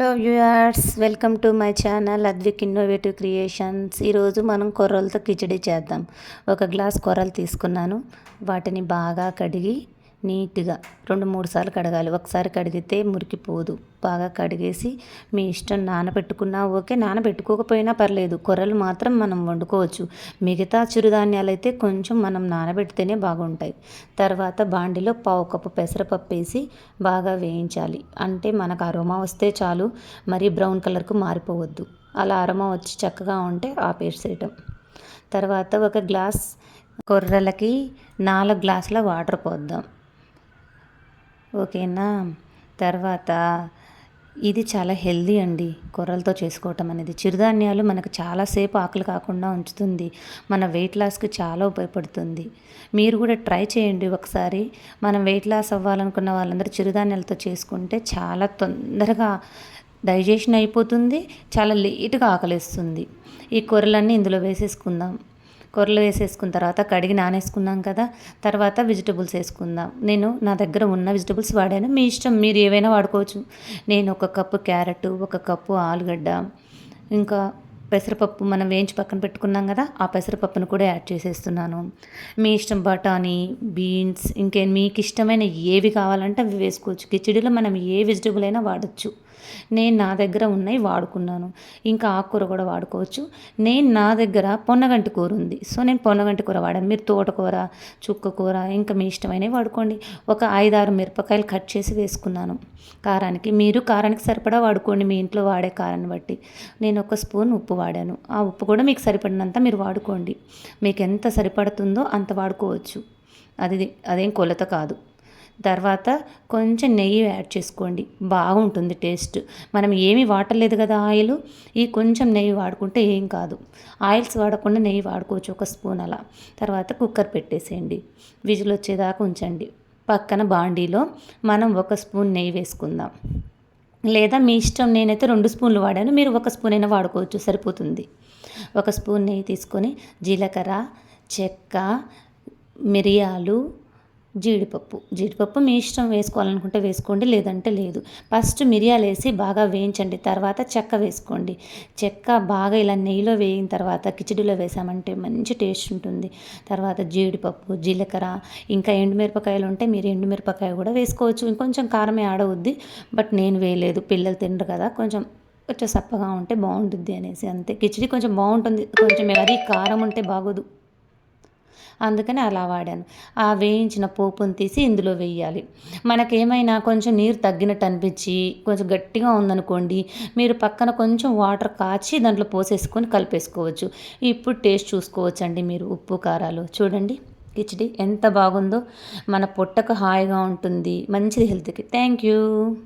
Hello viewers welcome to my channel Advik innovative creations ఈరోజు మనం కొర్రలతో కిచడీ చేద్దాం. ఒక గ్లాస్ కొర్రలు తీసుకున్నాను. వాటిని బాగా కడిగి నీట్గా రెండు మూడు సార్లు కడగాలి. ఒకసారి కడిగితే మురికిపోదు. బాగా కడిగేసి మీ ఇష్టం నానబెట్టుకున్నా ఓకే నానబెట్టుకోకపోయినా పర్లేదు. కొర్రలు మాత్రం మనం వండుకోవచ్చు. మిగతా చిరుధాన్యాలు అయితే కొంచెం మనం నానబెడితేనే బాగుంటాయి. తర్వాత బాండిలో పావు కప్పు పెసరపప్పు వేసి బాగా వేయించాలి. అంటే మనకు అరోమా వస్తే చాలు మరీ బ్రౌన్ కలర్కు మారిపోవద్దు. అలా అరోమా వచ్చి చక్కగా ఉంటే ఆపేసేయటం. తర్వాత ఒక గ్లాస్ కొర్రలకి నాలుగు గ్లాసుల వాటర్ పోద్దాం. ఓకేనా? తర్వాత ఇది చాలా హెల్దీ అండి కొర్రలతో చేసుకోవటం అనేది. చిరుధాన్యాలు మనకు చాలాసేపు ఆకలి కాకుండా ఉంచుతుంది. మన వెయిట్ లాస్కి చాలా ఉపయోగపడుతుంది. మీరు కూడా ట్రై చేయండి ఒకసారి. మనం వెయిట్ లాస్ అవ్వాలనుకున్న వాళ్ళందరూ చిరుధాన్యాలతో చేసుకుంటే చాలా తొందరగా డైజెషన్ అయిపోతుంది చాలా లేటుగా ఆకలిస్తుంది. ఈ కూరలన్నీ ఇందులో వేసేసుకుందాం. కూరలు వేసేసుకున్న తర్వాత కడిగి నానేసుకున్నాం కదా తర్వాత వెజిటబుల్స్ వేసుకుందాం. నేను నా దగ్గర ఉన్న వెజిటబుల్స్ వాడాను. మీ ఇష్టం మీరు ఏవైనా వాడుకోవచ్చు. నేను ఒక కప్పు క్యారెట్ ఒక కప్పు ఆలుగడ్డ ఇంకా పెసరపప్పు మనం వేయించి పక్కన పెట్టుకున్నాం కదా ఆ పెసరపప్పును కూడా యాడ్ చేసేస్తున్నాను. మీ ఇష్టం బఠానీ బీన్స్ ఇంకే మీకు ఇష్టమైన ఏవి కావాలంటే అవి వేసుకోవచ్చు. కిచడీలో మనం ఏ వెజిటబుల్ అయినా వాడచ్చు. నేను నా దగ్గర ఉన్నవి వాడుకున్నాను. ఇంకా ఆకుకూర కూడా వాడుకోవచ్చు. నేను నా దగ్గర పొన్నగంటి కూర ఉంది. సో నేను పొన్నగంటి కూర వాడాను. మీరు తోటకూర చుక్క కూర ఇంకా మీ ఇష్టమైనవి వాడుకోండి. ఒక ఐదారు మిరపకాయలు కట్ చేసి వేసుకున్నాను. కారానికి మీరు కారానికి సరిపడా వాడుకోండి. మీ ఇంట్లో వాడే కారాన్ని బట్టి. నేను ఒక స్పూన్ ఉప్పు వాడాను. ఆ ఉప్పు కూడా మీకు సరిపడినంత మీరు వాడుకోండి. మీకు ఎంత సరిపడుతుందో అంత వాడుకోవచ్చు. అది అదేం కొలత కాదు. తర్వాత కొంచెం నెయ్యి యాడ్ చేసుకోండి. బాగుంటుంది టేస్ట్. మనం ఏమీ వాడలేదు కదా ఆయిల్? ఈ కొంచెం నెయ్యి వాడుకుంటే ఏం కాదు. ఆయిల్స్ వాడకుండా నెయ్యి వాడుకోవచ్చు ఒక స్పూన్ అలా. తర్వాత కుక్కర్ పెట్టేసేయండి. విజిల్ వచ్చేదాకా ఉంచండి. పక్కన బాండీలో మనం ఒక స్పూన్ నెయ్యి వేసుకుందాం. లేదా మీ ఇష్టం నేనైతే రెండు స్పూన్లు వాడాను. మీరు ఒక స్పూన్ అయినా వాడుకోవచ్చు. సరిపోతుంది. ఒక స్పూన్ నెయ్యి తీసుకొని జీలకర్ర చెక్క మిరియాలు జీడిపప్పు. జీడిపప్పు మీ ఇష్టం వేసుకోవాలనుకుంటే వేసుకోండి లేదంటే లేదు. ఫస్ట్ మిరియాలు వేసి బాగా వేయించండి తర్వాత చెక్క వేసుకోండి. చెక్క బాగా ఇలా నెయ్యిలో వేయిన తర్వాత కిచడీలో వేసామంటే మంచి టేస్ట్ ఉంటుంది. తర్వాత జీడిపప్పు జీలకర్ర ఇంకా ఎండుమిరపకాయలు ఉంటే మీరు ఎండుమిరపకాయ కూడా వేసుకోవచ్చు. ఇంకొంచెం కారమే ఆడవద్ది బట్ నేను వేయలేదు. పిల్లలు తినరు కదా కొంచెం కొంచెం సప్పగా ఉంటే బాగుంటుంది అనేసి అంతే. కిచడి కొంచెం బాగుంటుంది కొంచెం మరీ కారం ఉంటే బాగోదు. అందుకని అలా వాడాను. ఆ వేయించిన పోపును తీసి ఇందులో వేయాలి. మనకేమైనా కొంచెం నీరు తగ్గినట్టు అనిపించి కొంచెం గట్టిగా ఉందనుకోండి మీరు పక్కన కొంచెం వాటర్ కాచి దాంట్లో పోసేసుకొని కలిపేసుకోవచ్చు. ఇప్పుడు టేస్ట్ చూసుకోవచ్చు అండి మీరు ఉప్పు కారాలు. చూడండి కిచడి ఎంత బాగుందో. మన పొట్టకు హాయిగా ఉంటుంది. మంచిది హెల్త్కి. Thank you.